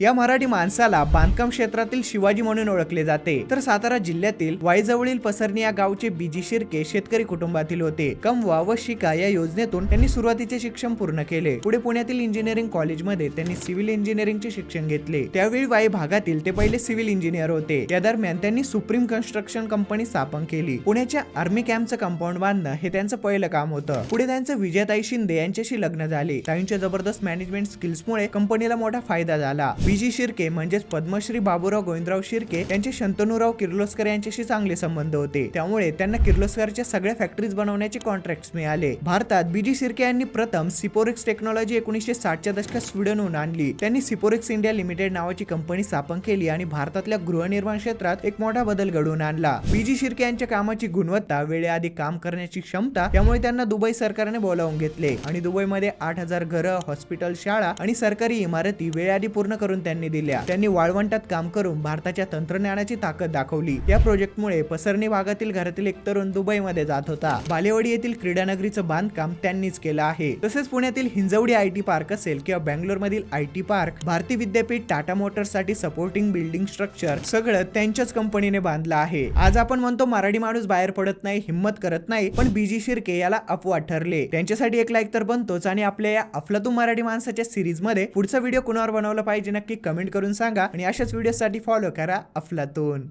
या मराठी माणसाला बांधकाम क्षेत्रातील शिवाजी म्हणून ओळखले जाते. तर सातारा जिल्ह्यातील वाईजवळील पसरणी या गावचे बीजी शिर्के शेतकरी कुटुंबातील होते. कमवा व शिका या योजनेतून त्यांनी सुरुवातीचे शिक्षण पूर्ण केले. पुढे पुण्यातील इंजिनिअरिंग कॉलेजमध्ये त्यांनी सिव्हिल इंजिनिअरिंगचे शिक्षण घेतले. त्यावेळी वाई भागातील ते पहिले सिव्हिल इंजिनियर होते. या दरम्यान त्यांनी सुप्रीम कन्स्ट्रक्शन कंपनी स्थापन केली. पुण्याच्या आर्मी कॅम्पचं कंपाऊंड बांधणं हे त्यांचं पहिलं काम होतं. पुढे त्यांचं विजयताई शिंदे यांच्याशी लग्न झाले. ताईंच्या जबरदस्त मॅनेजमेंट स्किल्समुळे कंपनीला मोठा फायदा झाला. बीजी शिर्के म्हणजेच पद्मश्री बाबूराव गोविंदराव शिर्के यांचे शंतनूराव किर्लोस्कर यांच्याशी चांगले संबंध होते. त्यामुळे त्यांना किर्लोस्करच्या सगळ्या फॅक्टरीज बनवण्याचे कॉन्ट्रॅक्ट मिळाले. भारतात बीजी शिर्के यांनी प्रथम सिपोरिक्स टेक्नॉलॉजी एकोणीसशे साठच्या दशकात स्वीडनहून आणली. त्यांनी सिपोरिक्स इंडिया लिमिटेड नावाची कंपनी स्थापन केली आणि भारतातल्या गृहनिर्माण क्षेत्रात एक मोठा बदल घडवून आणला. बीजी शिर्के यांच्या कामाची गुणवत्ता वेळेआधी काम करण्याची क्षमता त्यामुळे त्यांना दुबई सरकारने बोलावून घेतले आणि दुबईमध्ये आठ हजार घरं हॉस्पिटल शाळा आणि सरकारी इमारती वेळेआधी पूर्ण करून त्यांनी दिल्या. त्यांनी वाळवंटात काम करून भारताच्या तंत्रज्ञानाची ताकद दाखवली. या प्रोजेक्टमुळे पसरणी भागातील घरातील एक तरुण दुबईमध्ये जात होता. बालेवाडी येथील क्रीडानगरीचं बांधकाम त्यांनीच केलं आहे. तसेच पुण्यातील हिंजवडी आय टी पार्क असेल किंवा बँगलोर मधील I T park Bharati Vidyapeeth Tata मोटर्ससाठी सपोर्टिंग बिल्डिंग स्ट्रक्चर सगळं त्यांच्याच कंपनीने बांधलं आहे. आज आपण म्हणतो मराठी माणूस बाहेर पडत नाही हिंमत करत नाही पण बीजी शिर्के याला अपवाद ठरले. त्यांच्यासाठी एक लाईक तर बनतोच आणि आपल्या या अफलातून मराठी माणसाच्या सिरीजमध्ये पुढचा व्हिडिओ कुणावर बनवला पाहिजे नक्की कमेंट करून सांगा आणि अशाच व्हिडिओसाठी फॉलो करा अफलातून.